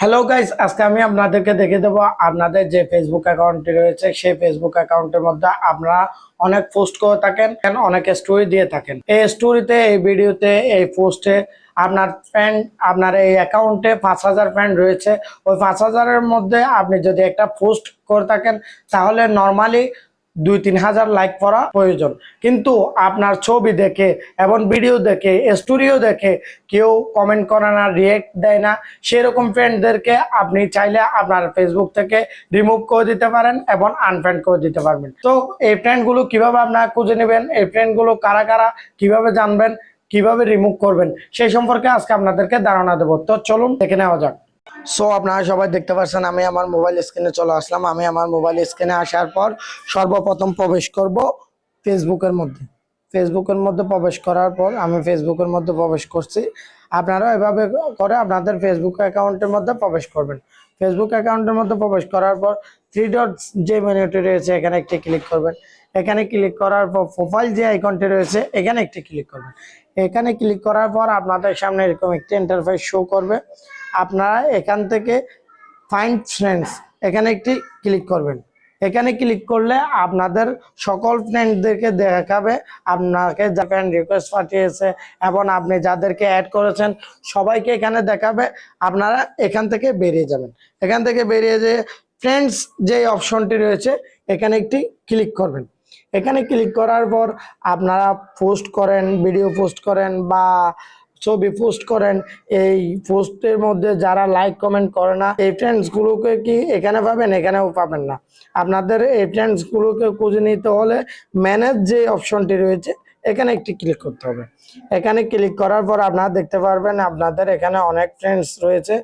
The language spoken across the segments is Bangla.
হ্যালো গাইস আজকে আমি আপনাদেরকে দেখে দেবো আপনাদের যে ফেসবুক অ্যাকাউন্টটি রয়েছে, সেই ফেসবুক অ্যাকাউন্টের মধ্যে আপনারা অনেক পোস্ট করে থাকেন অনেক স্টোরি দিয়ে থাকেন। এই স্টোরিতে এই ভিডিওতে এই পোস্টে আপনার ফ্রেন্ড আপনার এই অ্যাকাউন্টে পাঁচ হাজার ফ্রেন্ড রয়েছে। ওই পাঁচ হাজারের মধ্যে আপনি যদি একটা পোস্ট করে থাকেন, তাহলে নর্মালি দুই তিন হাজার লাইক করা প্রয়োজন। কিন্তু আপনার ছবি দেখে এবং ভিডিও দেখে স্টুডিও দেখে কেউ কমেন্ট করে না রিয়েক্ট দেয় না। সেরকম ফ্রেন্ডদেরকে আপনি চাইলে আপনার ফেসবুক থেকে রিমুভ করে দিতে পারেন এবং আনফ্রেন্ড করে দিতে পারবেন। তো এই ফ্রেন্ডগুলো কীভাবে আপনারা খুঁজে নেবেন? এই ফ্রেন্ডগুলো কারা কারা? কীভাবে জানবেন? কীভাবে রিমুভ করবেন? সেই সম্পর্কে আজকে আপনাদেরকে ধারণা দেবো। তো চলুন দেখে নেওয়া যাক। সো আপনারা সবাই দেখতে পাচ্ছেন, আমি আমার মোবাইল স্ক্রিনে চলে আসলাম। আমি আমার মোবাইল স্ক্রিনে আসার পর সর্বপ্রথম প্রবেশ করব ফেসবুকের মধ্যে। ফেসবুকের মধ্যে প্রবেশ করার পর আমি ফেসবুকের মধ্যে প্রবেশ করছি। আপনারা এভাবে করে আপনাদের ফেসবুক অ্যাকাউন্টের মধ্যে প্রবেশ করবেন। ফেসবুক অ্যাকাউন্টের মধ্যে প্রবেশ করার পর থ্রি ডট যে মেনুটি রয়েছে, এখানে একটি ক্লিক করবেন। এখানে ক্লিক করার পর প্রোফাইল যে আইকনটি রয়েছে, এখানে একটি ক্লিক করবেন। এখানে ক্লিক করার পর আপনাদের সামনে এরকম একটি ইন্টারফেস শো করবে। আপনারা এখান থেকে ফাইন্ড ফ্রেন্ডস এখানে একটি ক্লিক করবেন। এখানে ক্লিক করলে আপনাদের সকল ফ্রেন্ডদেরকে দেখাবে, আপনাকে যা ফ্রেন্ড রিকোয়েস্ট পাঠিয়েছে এবং আপনি যাদেরকে অ্যাড করেছেন, সবাইকে এখানে দেখাবে, আপনারা এখান থেকে বেরিয়ে যাবেন। এখান থেকে বেরিয়ে যেয়ে ফ্রেন্ডস যে অপশনটি রয়েছে, এখানে একটি ক্লিক করবেন। এখানে ক্লিক করার পর আপনারা পোস্ট করেন ভিডিও পোস্ট করেন বা ছবি পোস্ট করেন। এই পোস্টের মধ্যে যারা লাইক কমেন্ট করে না, এই ফ্রেন্ডসগুলোকে কি এখানে পাবেন, এখানেও পাবেন না। আপনাদের এই ফ্রেন্ডসগুলোকে খুঁজে নিতে হলে ম্যানেজ যে অপশনটি রয়েছে, এখানে একটি ক্লিক করতে হবে। এখানে ক্লিক করার পর আপনারা দেখতে পারবেন, আপনাদের এখানে অনেক ফ্রেন্ডস রয়েছে,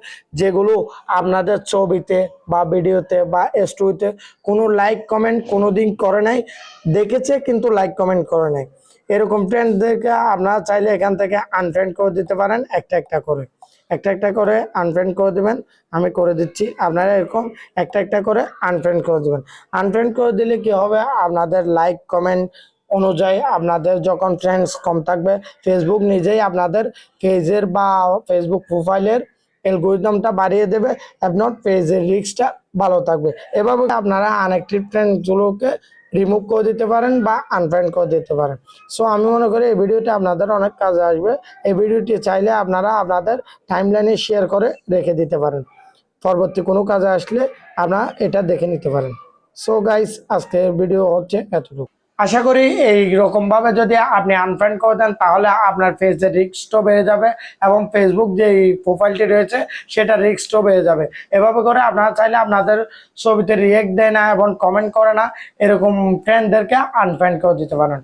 যেগুলো আপনাদের ছবিতে বা ভিডিওতে বা স্টোরিতে কোনো লাইক কমেন্ট কোনো দিন করে নাই। দেখেছে, কিন্তু লাইক কমেন্ট করে নাই। এরকম ফ্রেন্ডদেরকে আপনারা চাইলে এখান থেকে আনফ্রেন্ড করে দিতে পারেন, একটা একটা করে। একটা একটা করে আনফ্রেন্ড করে দিবেন, আমি করে দিচ্ছি। আপনারা এরকম একটা একটা করে আনফ্রেন্ড করে দিবেন। আনফ্রেন্ড করে দিলে কি হবে? আপনাদের লাইক কমেন্ট অনুযায়ী আপনাদের যখন ফ্রেন্ডস কম থাকবে ফেসবুক নিজেই আপনাদের পেজের বা ফেসবুক প্রোফাইলের অ্যালগোরিদমটা বাড়িয়ে দেবে নট পেজের রিস্কটা ভালো থাকবে। এভাবে আপনারা আনএক্টিভ ফ্রেন্ডগুলোকে রিমুভ করে দিতে পারেন বা আনফ্রেন্ড করে দিতে পারেন। সো আমি মনে করি এই ভিডিওটি আপনাদের অনেক কাজে আসবে। এই ভিডিওটি চাইলে আপনারা আপনাদের টাইমলাইনে শেয়ার করে রেখে দিতে পারেন। পরবর্তী কোনো কাজে আসলে আপনারা এটা দেখে নিতে পারেন। সো গাইস আজকের ভিডিও হচ্ছে এতটুকু। আশা করি এই রকম ভাবে যদি আপনি আনফ্রেন্ড করে দেন, তাহলে আপনার ফেসে রিক্সটো বেড়ে যাবে এবং ফেসবুক যে প্রোফাইলটি রয়েছে, সেটা রিক্সটো বেড়ে যাবে। এভাবে করে আপনারা চাইলে আপনাদের ছবিতে রিয়েক্ট দেয় না এবং কমেন্ট করে না। এরকম ফ্রেন্ডদেরকে আনফ্রেন্ড করে দিতে পারেন।